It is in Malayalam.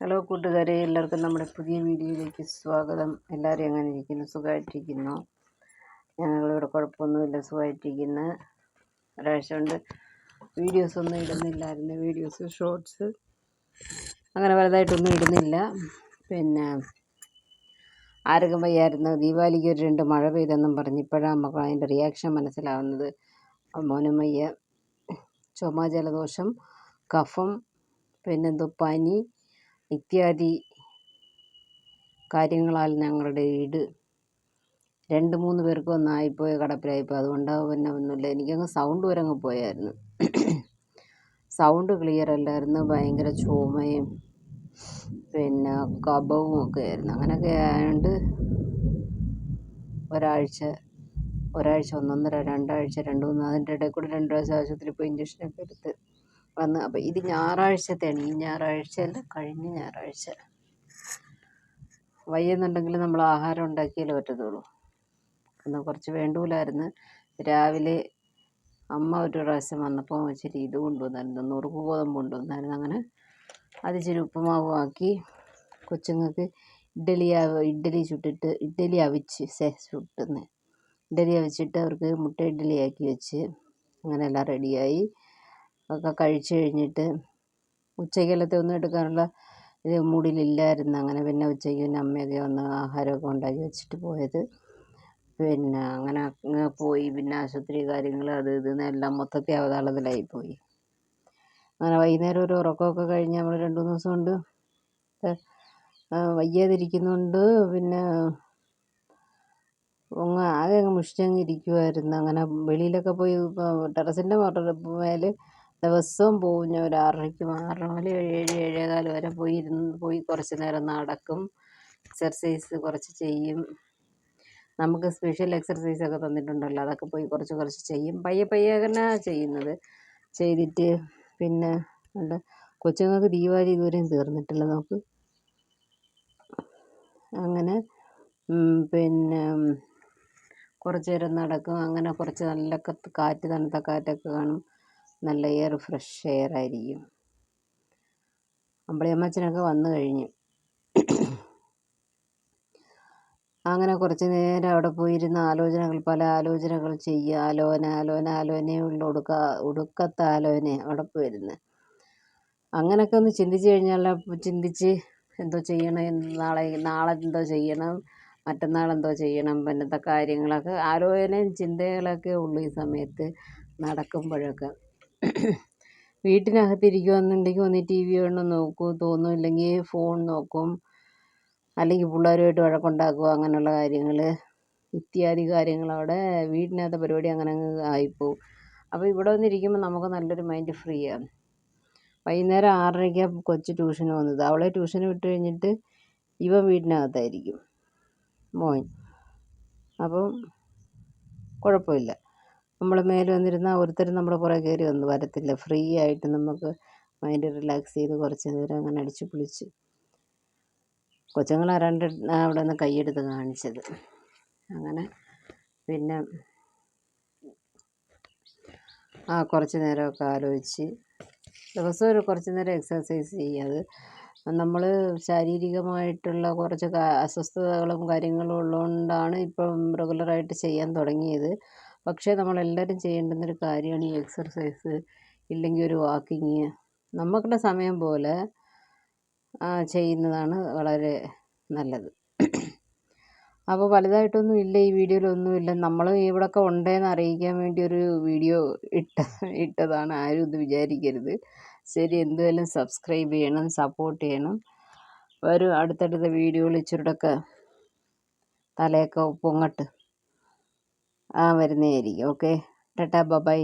ഹലോ കൂട്ടുകാരെ എല്ലാവർക്കും നമ്മുടെ പുതിയ വീഡിയോയിലേക്ക് സ്വാഗതം. എല്ലാവരും എങ്ങനെ ഇരിക്കുന്നു? സുഖമായിട്ടിരിക്കുന്നു? ഞങ്ങളിവിടെ കുഴപ്പമൊന്നുമില്ല സുഖമായിട്ടിരിക്കുന്നു. ഒരാഴ്ച കൊണ്ട് വീഡിയോസ് ഒന്നും ഇടുന്നില്ലായിരുന്നു. വീഡിയോസ് ഷോർട്സ് അങ്ങനെ വലുതായിട്ടൊന്നും ഇടുന്നില്ല. പിന്നെ ആരോഗ്യം വയ്യായിരുന്നു. ദീപാവലിക്ക് ഒരു രണ്ട് മഴ പെയ്തെന്നും പറഞ്ഞ് ഇപ്പോഴാണ് നമുക്ക് അതിന്റെ റിയാക്ഷൻ മനസ്സിലാവുന്നത്. മോനമയ്യ ചുമ ജലദോഷം കഫം പിന്നെന്തോ പനി ഇത്യാദി കാര്യങ്ങളാൽ ഞങ്ങളുടെ വീട് രണ്ട് മൂന്ന് പേർക്ക് ഒന്നായിപ്പോയി കടപ്പിലായിപ്പോയി. അതുകൊണ്ട് പിന്നെ ഒന്നുമില്ല. എനിക്കങ്ങ് സൗണ്ട് വരെ അങ്ങ് പോയായിരുന്നു. സൗണ്ട് ക്ലിയർ അല്ലായിരുന്നു. ഭയങ്കര ചുമയും പിന്നെ കഫവും ഒക്കെ ആയിരുന്നു. അങ്ങനെയൊക്കെ ആയതുകൊണ്ട് ഒരാഴ്ച ഒരാഴ്ച ഒന്നൊന്നര രണ്ടാഴ്ച രണ്ട് മൂന്ന് അതിന്റെ ഇടയിൽ കൂടെ രണ്ട് പ്രാവശ്യം ആശുപത്രിയിൽ പോയി ഇഞ്ചക്ഷനൊക്കെ എടുത്ത് വന്ന്. അപ്പോൾ ഇത് ഞായറാഴ്ചത്തെയാണ് ഈ ഞായറാഴ്ചയല്ല കഴിഞ്ഞ ഞായറാഴ്ച. വയ്യെന്നുണ്ടെങ്കിൽ നമ്മൾ ആഹാരം ഉണ്ടാക്കിയാലേ പറ്റത്തുള്ളൂ. എന്നാൽ കുറച്ച് വേണ്ടൂലായിരുന്നു. രാവിലെ അമ്മ ഒരു പ്രാവശ്യം വന്നപ്പോൾ ഇച്ചിരി ഇത് കൊണ്ടുവന്നായിരുന്നു. നുറുക്ക് ഗോതമ്പ് കൊണ്ടുവന്നായിരുന്നു. അങ്ങനെ അത് ഇച്ചിരി ഉപ്പുമാവുമാക്കി കൊച്ചുങ്ങൾക്ക് ഇഡ്ഡലി ഇഡ്ഡലി ചുട്ടിട്ട് ഇഡ്ഡലി അവിച്ച് സേ ചുട്ടുന്നേ. ഇഡ്ഡലി അവിച്ചിട്ട് അവർക്ക് മുട്ട ഇഡ്ഡലി ആക്കി വെച്ച്. അങ്ങനെ എല്ലാം റെഡിയായി. ഒക്കെ കഴിച്ചു കഴിഞ്ഞിട്ട് ഉച്ചക്കലത്തെ ഒന്നും എടുക്കാനുള്ള ഇത് മൂഡിലില്ലായിരുന്നു അങ്ങനെ പിന്നെ ഉച്ചയ്ക്ക് പിന്നെ അമ്മയൊക്കെ ഒന്ന് ആഹാരമൊക്കെ ഉണ്ടാക്കി വെച്ചിട്ട് പോയത്. പിന്നെ അങ്ങനെ അങ്ങ് പോയി. പിന്നെ ആശുപത്രി കാര്യങ്ങൾ അത് ഇത് എല്ലാം മൊത്തത്തിൽ അവതാളത്തിലായിപ്പോയി അങ്ങനെ വൈകുന്നേരം ഒരു ഉറക്കമൊക്കെ കഴിഞ്ഞ് നമ്മൾ രണ്ട് മൂന്ന് ദിവസം കൊണ്ട് വയ്യാതിരിക്കുന്നതുകൊണ്ട് പിന്നെ അങ്ങ് ആകെ അങ്ങ് മുഷിച്ചങ്ങ് ഇരിക്കുമായിരുന്നു അങ്ങനെ വെളിയിലൊക്കെ പോയി ടെറസിന്റെ മേലെ ദിവസവും ഞാൻ ഒരു ആറരയ്ക്ക് ആറര മുതൽ ഏഴ് ഏഴേകാൽ വരെ പോയി ഇരുന്ന് പോയി കുറച്ച് നേരം നടക്കും. എക്സർസൈസ് കുറച്ച് ചെയ്യും. നമുക്ക് സ്പെഷ്യൽ എക്സർസൈസ് ഒക്കെ തന്നിട്ടുണ്ടല്ലോ അതൊക്കെ പോയി കുറച്ച് കുറച്ച് ചെയ്യും. പയ്യെ പയ്യെ തന്നെ ചെയ്യുന്നത്. ചെയ്തിട്ട് പിന്നെ ഉണ്ട്. കൊച്ചുങ്ങൾക്ക് ദീപാവലി ഇതുവരെയും തീർന്നിട്ടില്ല നമുക്ക്. അങ്ങനെ പിന്നെ കുറച്ച് നേരം നടക്കും. അങ്ങനെ കുറച്ച് നല്ല കാറ്റ് തണുത്ത കാറ്റൊക്കെ കാണും. നല്ല എയർ ഫ്രഷ് എയർ ആയിരിക്കും. അമ്പിളിയമ്മച്ചനൊക്കെ വന്നു കഴിഞ്ഞു. അങ്ങനെ കുറച്ച് നേരം അവിടെ പോയിരുന്ന ആലോചനകൾ പല ആലോചനകൾ ചെയ്യുക ആലോചന ആലോചന ആലോചനയും ഉള്ള ഒടുക്ക ഒടുക്കത്തെ ആലോചന അവിടെ പോയിരുന്ന്. അങ്ങനെയൊക്കെ ഒന്ന് ചിന്തിച്ച് കഴിഞ്ഞാൽ ചിന്തിച്ച് എന്തോ ചെയ്യണം നാളെ നാളെ എന്തോ ചെയ്യണം മറ്റന്നാൾ എന്തോ ചെയ്യണം പിന്നത്തെ കാര്യങ്ങളൊക്കെ ആലോചനയും ചിന്തകളൊക്കെ ഉള്ളു ഈ സമയത്ത് നടക്കുമ്പോഴൊക്കെ. വീട്ടിനകത്തിരിക്കുകയാണെന്നുണ്ടെങ്കിൽ ഒന്ന് ടി വി ഒരെണ്ണം നോക്കും തോന്നും ഇല്ലെങ്കിൽ ഫോൺ നോക്കും. അല്ലെങ്കിൽ പിള്ളേരുമായിട്ട് വഴക്കുണ്ടാക്കുക അങ്ങനെയുള്ള കാര്യങ്ങൾ ഇത്യാദി കാര്യങ്ങൾ അവിടെ വീട്ടിനകത്തെ പരിപാടി അങ്ങനെ അങ്ങ് ആയിപ്പോവും. അപ്പോൾ ഇവിടെ വന്നിരിക്കുമ്പോൾ നമുക്ക് നല്ലൊരു മൈൻഡ് ഫ്രീ ആണ് വൈകുന്നേരം ആറരയ്ക്കാണ് കൊച്ച് ട്യൂഷന് പോകുന്നത്. അവളെ ട്യൂഷന് വിട്ട് കഴിഞ്ഞിട്ട് ഇവൻ വീട്ടിനകത്തായിരിക്കും മോൻ. അപ്പം കുഴപ്പമില്ല. നമ്മൾ മേലെ വന്നിരുന്നാൽ ഒരുത്തരും നമ്മുടെ പുറകെ കയറി വന്ന് വരത്തില്ല. ഫ്രീ ആയിട്ട് നമുക്ക് മൈൻഡ് റിലാക്സ് ചെയ്ത് കുറച്ച് നേരം അങ്ങനെ അടിച്ച് പൊളിച്ച്. കൊച്ചുങ്ങൾ രണ്ട് അവിടെ നിന്ന് കൈയെടുത്ത് കാണിച്ചത്. അങ്ങനെ പിന്നെ ആ കുറച്ച് നേരമൊക്കെ ആലോചിച്ച്. ദിവസം ഒരു കുറച്ച് നേരം എക്സസൈസ് ചെയ്യുക അത് നമ്മൾ ശാരീരികമായിട്ടുള്ള കുറച്ച് അസ്വസ്ഥതകളും കാര്യങ്ങളും ഉള്ളതുകൊണ്ടാണ് ഇപ്പം റെഗുലറായിട്ട് ചെയ്യാൻ തുടങ്ങിയത്. പക്ഷേ നമ്മളെല്ലാവരും ചെയ്യേണ്ടുന്നൊരു കാര്യമാണ് ഈ എക്സർസൈസ് ഇല്ലെങ്കിൽ ഒരു വാക്കിങ്. നമുക്കുള്ള സമയം പോലെ ചെയ്യുന്നതാണ് വളരെ നല്ലത്. അപ്പോൾ വലുതായിട്ടൊന്നും ഇല്ല ഈ വീഡിയോയിലൊന്നുമില്ല നമ്മൾ ഇവിടെയൊക്കെ ഉണ്ടെന്ന് അറിയിക്കാൻ വേണ്ടി ഒരു വീഡിയോ ഇട്ട ഇട്ടതാണ്. ആരും ഇത് വിചാരിക്കരുത്. ശരി എന്തുമായാലും സബ്സ്ക്രൈബ് ചെയ്യണം സപ്പോർട്ട് ചെയ്യണം. വരും അടുത്തടുത്ത വീഡിയോകൾ ഇച്ചിരൂടെയൊക്കെ തലയൊക്കെ പൊങ്ങട്ട്. ആ വരുന്നതായിരിക്കും. Okay tata bye